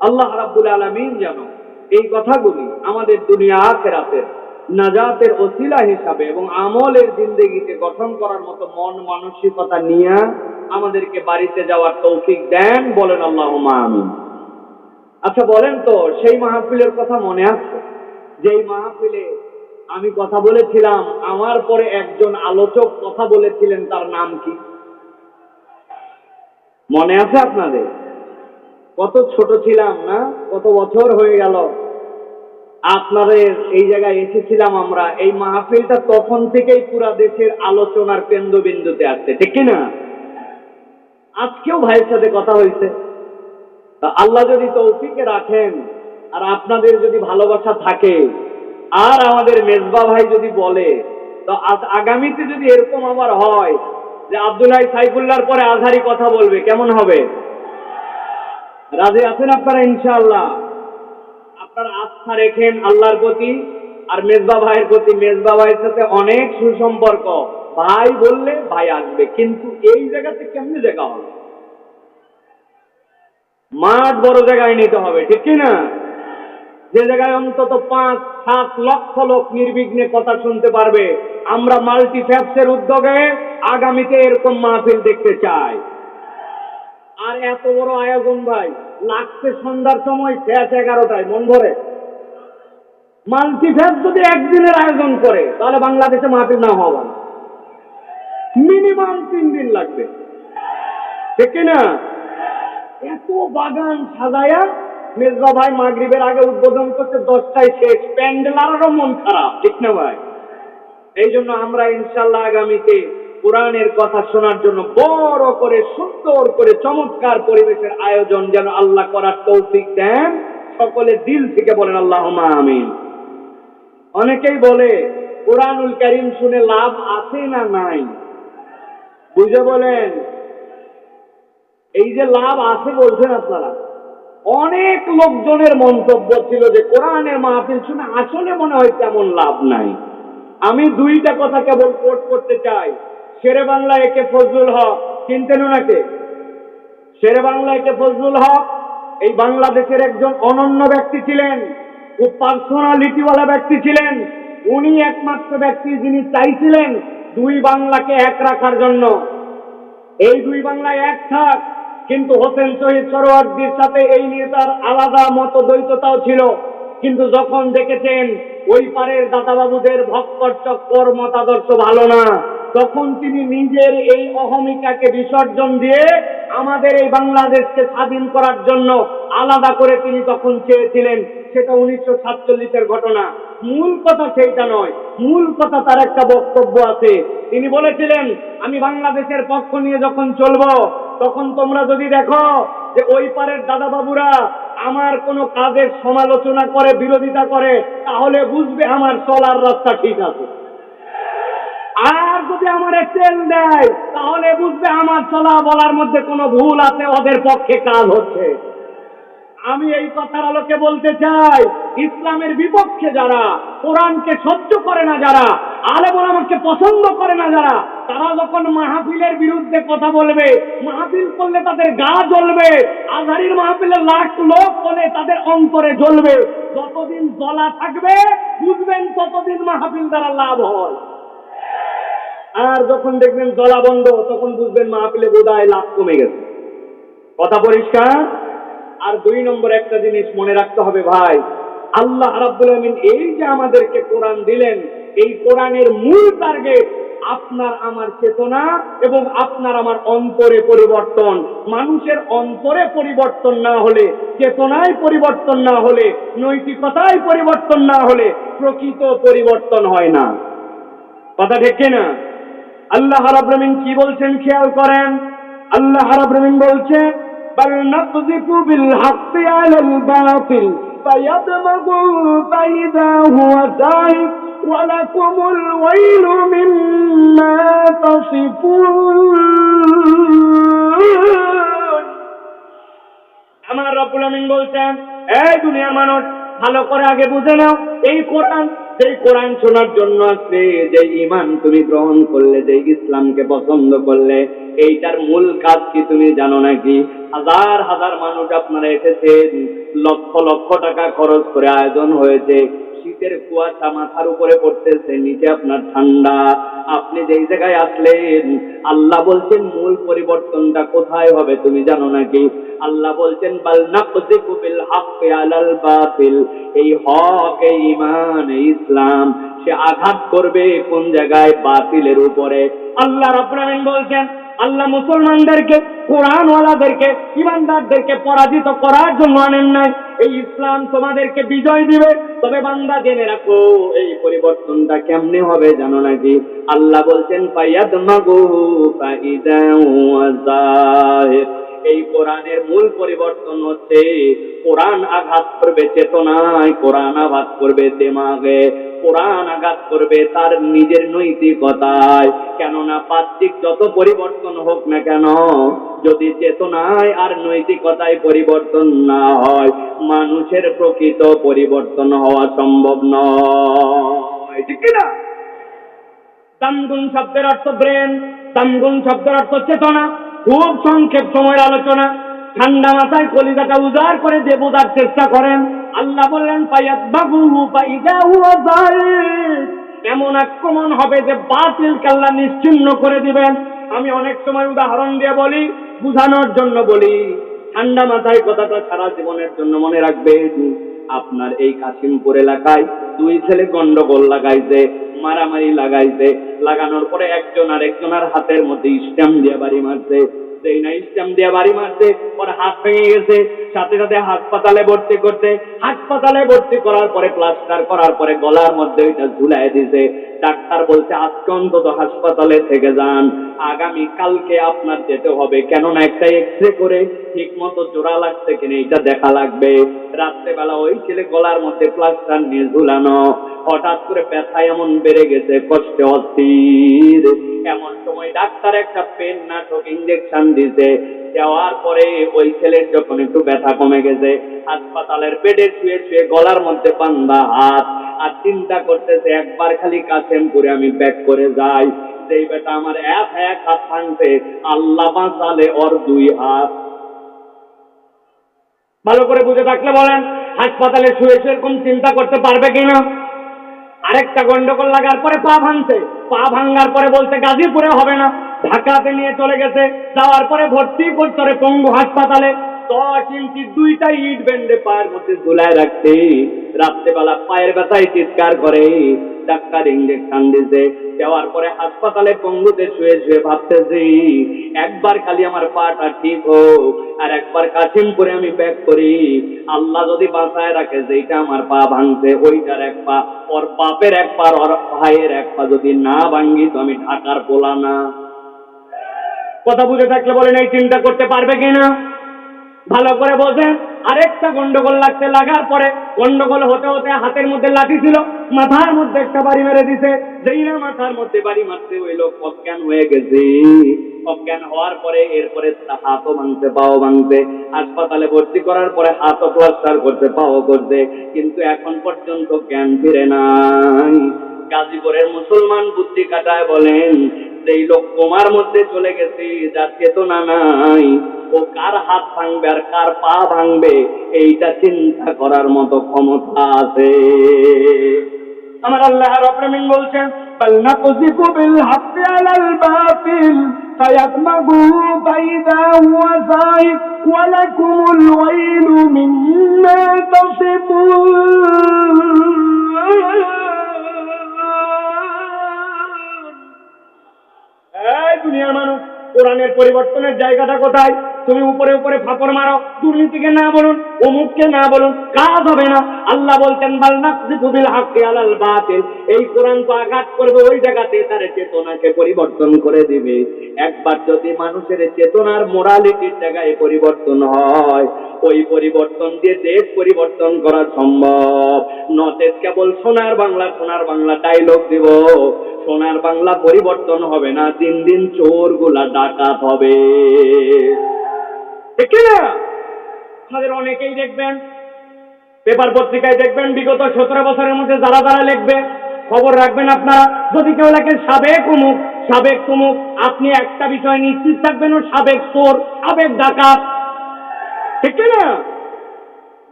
আল্লাহ রাব্বুল আলামিন যেন এই কথাগুলি আমাদের দুনিয়া আখেরাতের নাজাতের ওসিলা হিসাবে এবং আমলের জিন্দগিতে গঠন করার মতো মন মানসিকতা নিয়ে আমাদেরকে বাড়িতে যাওয়ার তৌফিক দেন বলেন আল্লাহ আমিন। আচ্ছা বলেন তো, সেই মাহফিলের কথা মনে আছে? যেই মাহফিলে আমি কথা বলেছিলাম, আমার পরে একজন আলোচক কথা বলেছিলেন, তার নাম কি? মনে আছে আপনাদের? কত ছোট ছিলাম, না? কত বছর হয়ে গেল। আপনাদের এই জায়গায় এসেছিলাম আমরা। এই মাহফিলটা তখন থেকেই পুরা দেশের আলোচনার কেন্দ্রবিন্দুতে আসছে, ঠিক কি না? আজকেও ভাইয়ের সাথে কথা হয়েছে। আল্লাহ যদি তৌফিকে রাখেন, আর আপনাদের যদি ভালোবাসা থাকে, আর আমাদের মেজবা ভাই যদি বলে, তো আগামীতে যদি এরকম আবার হয় যে আব্দুল্লাহ সাইফুল্লাহর পরে আজহারি কথা বলবে, কেমন হবে? রাজি আছেন আপনারা, ইনশাআল্লাহ? আপনার আস্থা রেখেন আল্লাহর প্রতি আর মেজবা ভাইয়ের প্রতি। মেজবা ভাইয়ের সাথে অনেক সুসম্পর্ক। ভাই বললে ভাই আসবে, কিন্তু এই জায়গাতে কেমনি জায়গা হবে? মাঠ বড় জায়গায় নিতে হবে, ঠিক কি না? যে জায়গায় অন্তত পাঁচ, সাত লক্ষ লোক নির্বিঘ্নে কথা শুনতে পারবে। আমরা মাল্টি ফ্যাপসের উদ্যোগে আগামীতে এরকম মাহফিল দেখতে চাই। আর এত বড় আয়োজন ভাই, লাগছে সন্ধ্যার সময় শেষ এগারোটায়, মন ভরে। মাল্টিফ্যাস যদি একদিনের আয়োজন করে, তাহলে বাংলাদেশে মাহফিল না হওয়া মিনিমাম তিন দিন লাগবে। ঠিক না? এত বাগান সাজায়া মির্জা ভাই মাগরিবের আগে উদ্বোধন করছে, দশটায় শেষ। প্যান্ডেল আরও মন খারাপ, ঠিক না ভাই? এই জন্য আমরা ইনশাল্লাহ আগামীতে কোরআনের কথা শোনার জন্য বড় করে, সুন্দর করে, চমৎকার পরিবেশের আয়োজন যেন আল্লাহ করার তৌফিক দেন। সকলে দিল থেকে বলেন আল্লাহ আমিন। অনেকেই বলে, কোরআনুল করিম শুনে লাভ আছে না নাই? বুঝে বলেন? এই যে লাভ আছে বলছেন আপনারা। অনেক লোকজনের মন্তব্য ছিল যে কোরআনের মাহফিল শুনে আসলে মনে হয় তেমন লাভ নাই। আমি দুইটা কথা কেবল কোট করতে চাই। শেরে বাংলা একে ফজলুল হক, চিনতেন ওনাকে? শেরে বাংলা একে ফজলুল হক, এই বাংলাদেশের একজন অনন্য ব্যক্তি ছিলেন, খুব পার্সোনালিটিওয়ালা ব্যক্তি ছিলেন। উনি একমাত্র ব্যক্তি যিনি চাইছিলেন দুই বাংলাকে এক রাখার জন্য। এই দুই বাংলায় এক থাক, কিন্তু হোসেন শহীদ সরোয়ার্দির সাথে এই নেতার আলাদা মত দ্বৈততাও ছিল। কিন্তু যখন দেখেছেন, ওই পারের দাদাবাবুদের ভক্কর চক্কর মতাদর্শ ভালো না। তখন তিনি নিজের এই অহমিকাকে বিসর্জন দিয়ে আমাদের এই বাংলাদেশকে স্বাধীন করার জন্য আলাদা করে তিনি তখন চেয়েছিলেন। সেটা উনিশশো সাতচল্লিশের ঘটনা। মূল কথা সেইটা নয়। মূল কথা তার একটা বক্তব্য আছে। তিনি বলেছিলেন, আমি বাংলাদেশের পক্ষ নিয়ে যখন চলবো, তখন তোমরা যদি দেখো যে ওই পারের দাদা বাবুরা আমার কোনো কাজের সমালোচনা করে, বিরোধিতা করে, তাহলে বুঝবে আমার চলার রাস্তা ঠিক আছে। আর যদি আমার তেল দেয় তাহলে বুঝবে আমার চলা বলার মধ্যে কোনো ভুল আছে, ওদের পক্ষে কাজ হচ্ছে। আমি এই কথার আলোকে বলতে চাই, ইসলামের বিপক্ষে যারা, কোরআনকে সহ্য করে না যারা আলেমন আমাকে পছন্দ করে না যারা, তারা যখন মাহফিলের বিরুদ্ধে কথা বলবে, মাহফিল করলে তাদের গা জ্বলবে আধারির মাহফিলে লাখ লোক বলে তাদের অন্তরে জ্বলবে। যতদিন জ্বলা থাকবে, বুঝবেন ততদিন মাহফিল দ্বারা লাভ হয়। আর যখন দেখবেন জ্বলা বন্ধ, তখন বুঝবেন মাহফিলে বোধহয় লাভ কমে গেছে। কথা পরিষ্কার? আর দুই নম্বর একটা জিনিস মনে রাখতে হবে ভাই, আল্লাহ রাব্বুল আমিন এই যে আমাদেরকে কোরআন দিলেন, এই কোরআনের মূল টার্গেট আপনার আমার চেতনা এবং আপনার আমার অন্তরে পরিবর্তন। মানুষের অন্তরে পরিবর্তন না হলে, চেতনায় পরিবর্তন না হলে, নৈতিকতায় পরিবর্তন না হলে প্রকৃত পরিবর্তন হয় না। কথা ঠিক না আল্লাহ রাব্রামিন কি বলছেন খেয়াল করেন? আল্লাহ রাব্রামিন বলছে, বাল নাকযিফু বিল হাক্কি আলাল বাতিল ফায়াদমাগুহু ফাইদা হুয়া যাহিক ওয়ালাকুম ওয়াইলু মিম্মা তাসিফুন। আমার রব্বুল আমিন বলছেন, এই দুনিয়ার মানুষ ভালো করে আগে বুঝে নাও। এই কোরআন, সেই কোরআন শোনার জন্য আসলে যে ইমান তুমি গ্রহণ করলে, যে ইসলামকে পছন্দ করলে, এইটার মূল কাজ কি তুমি জানো নাকি? হাজার হাজার মানুষ আপনারা এসেছেন, লক্ষ লক্ষ টাকা খরচ করে আয়োজন হয়েছে। শীতের কুয়াশা মাথার উপরে পড়তেছে, নিচে আপনার ঠান্ডা। আপনি যেই জায়গায় আসলেন, আল্লাহ বলছেন, মূল পরিবর্তনটা কোথায় হবে তুমি জানো নাকি? আল্লাহ বলছেন, বাল নাকযিফু বিল হাক্কি আলাল বাতিল। এই হক, এই ঈমান, এই ইসলাম, সে আঘাত করবে কোন জায়গায়? বাতিলের উপরে। আল্লাহ রাব্বুল আলামিন বলছেন আল্লাহ মুসলমানদেরকে, কোরআনওয়ালাদেরকে, ইমানদারদেরকে পরাজিত করার জন্য আনেন নাই। এই ইসলাম তোমাদেরকে বিজয় দিবে। তবে বান্দা জেনে রাখো, এই পরিবর্তনটা কেমনে হবে জানো নাকি? আল্লাহ বলছেন এই কোরআনের মূল পরিবর্তন হচ্ছে, কোরআন আঘাত করবে চেতনায়, কোরআন আঘাত করবে দেমাগে। কোরআন আঘাত করবে তার নিজের নৈতিকতায়। কেননা পাত্রিক যত পরিবর্তন হোক না কেন, যদি চেতনায় আর নৈতিকতায় পরিবর্তন না হয়, মানুষের প্রকৃত পরিবর্তন হওয়া সম্ভব নয়। ঠিক না তামগুন শব্দের অর্থ ব্রেন তামগুন শব্দের অর্থ চেতনা, খুব সংক্ষেপ সময়ের আলোচনা। ঠান্ডা মাথায় কলিজাটা উজাড় করে দিয়ে বোঝার চেষ্টা করেন। আল্লাহ বললেন পাইয়াত বাবু এমন আক্রমণ হবে যে বাতিল কাল্লা নিশ্চিন্ন করে দিবেন। আমি অনেক সময় উদাহরণ দিয়ে বলি, বুঝানোর জন্য বলি, ঠান্ডা মাথায় কথাটা সারা জীবনের জন্য মনে রাখবে আপনার এই কাশিমপুর এলাকায় দুই ছেলে গন্ডগোল লাগাইছে। মারামারি লাগাইছে। লাগানোর পরে একজন আর একজনের হাতের মধ্যে স্ট্যাম্প দিয়ে বাড়ি মারছে। হাসপাতালে থেকে যান। আগামী কালকে আপনার যেতে হবে। কেননা একটা এক্স রে করে ঠিক মতো জোড়া লাগছে কিনা, এটা দেখা লাগবে। রাত্রেবেলা ওই ছেলে গলার মধ্যে প্লাস্টার নিয়ে ঝুলানো। হঠাৎ করে ব্যথা এমন বেড়ে গেছে, কষ্টে অস্থির। এমন সময় ডাক্তার একটা পেন নাটক ইঞ্জেকশন দিছে। দেওয়ার পরে ওই ছেলের যখন একটু ব্যথা কমে গেছে, হাসপাতালের বেডে শুয়ে শুয়ে গলার মধ্যে বান্ধা হাত। আর চিন্তা করতেছে, একবার খালি কাছেম করে আমি ব্যাক করে যাই। সেই বেটা আমার এক এক হাত ভাঙছে, আল্লাহ বাঁচালে ওর দুই হাত। ভালো করে বুঝে থাকলে বলেন, হাসপাতালে শুয়ে শুয়ে এরকম চিন্তা করতে পারবে কিনা? আরেকটা গন্ডগোল লাগার পরে পা ভাঙছে। পা ভাঙার পরে বলছে, গাজীপুরে হবে না। ঢাকাতে নিয়ে চলে গেছে। যাওয়ার পরে ভর্তি করছে পঙ্গু হাসপাতালে। করে। হাসপাতালে পঙ্গুতে শুয়ে শুয়ে ভাবতেছি, একবার খালি আমার পাটা ঠিক হোক আর একবার কাশিমপুরে আমি ব্যাক করি। আল্লাহ যদি বাঁচায় রাখে যে এটা আমার পা ভাঙছে, ওইটার এক পা, ওর বাপের এক পা ওর ভাইয়ের এক পা যদি না ভাঙ্গি তো আমি ঢাকার পোলা না কথা বুঝে থাকলে বলেন এই চিন্তা করতে পারবে কিনা? ভালো করে বোঝেন আরেকটা গন্ডগোল লাগতে লাগার পরে গন্ডগোল হতে হতে হাতের মধ্যে লাঠি ছিল, মাথার মধ্যে একটা বাড়ি মেরে দিছে, যেই না মাথার মধ্যে বাড়ি মারছে ওই লোক অজ্ঞান হয়ে গেছে। অজ্ঞান হওয়ার পরে এরপরে হাতও ভাঙতে পাও ভাঙতে হাসপাতালে ভর্তি করার পরে হাতও প্লাস্টার করতে পাও করতে কিন্তু এখন পর্যন্ত জ্ঞান ফিরে নাই। গাজীপুরের মুসলমান বুদ্ধি কাটায় বলেন, যেই লোক কোমার মধ্যে চলে গেছে, যার চেতনা নাই, ও কার হাত ভাঙবে আর কার পা ভাঙবে, এইটা চিন্তা করার মতো ক্ষমতা আছে। আমার আল্লাহ রব্রামিন বলছেন, বাল নাকযিফু বিল হাক্কি আলাল বাতিল ফায়াদমাগুহু ফাইদা হুয়া যাহিক ওয়া ওয়াইলু কোরআনের পরিবর্তনের জায়গাটা কোথায়? তুমি উপরে উপরে ফাপড় মারো, দুর্নীতিকে না বলুন, অমুককে না বলুন, কাজ হবে না। আল্লাহ বলতেন, বাল নাকযিফু বিল আলাল বাতিল। এই কোরআন তো আঘাত করবে ওই জায়গাতে, তার চেতনাকে পরিবর্তন করে দিবে। একবার যদি মানুষের চেতনার মোরালিটির জায়গায় পরিবর্তন হয়, ওই পরিবর্তন দিয়ে দেশ পরিবর্তন করা সম্ভব। নচেত কেবল সোনার বাংলা সোনার বাংলা ডায়লগ দিব। সোনার বাংলা পরিবর্তন হবে না, দিন দিন চোরগুলা ডাকাত হবে। আমাদের অনেকেই দেখবেন, পেপার পত্রিকায় দেখবেন, বিগত সতেরো বছরের মধ্যে যারা যারা লিখবে, খবর রাখবেন আপনারা। যদি কেউ লেখে, সাবেক অমুক, সাবেক তুমুক, আপনি একটা বিষয় নিশ্চিত থাকবেন, ও সাবেক চোর, সাবেক ডাকাত। ঠিক না?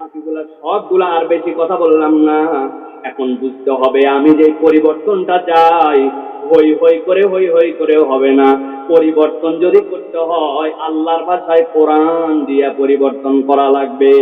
বাকিগুলা সবগুলা আর বেশি কথা বললাম না। এখন বুঝতে হবে আমি যে পরিবর্তনটা চাই। হই হই করে, হই হই করে হবে না। পরিবর্তন যদি করতে হয়, আল্লাহর ভাষায় কোরআন দিয়া পরিবর্তন করা লাগবে।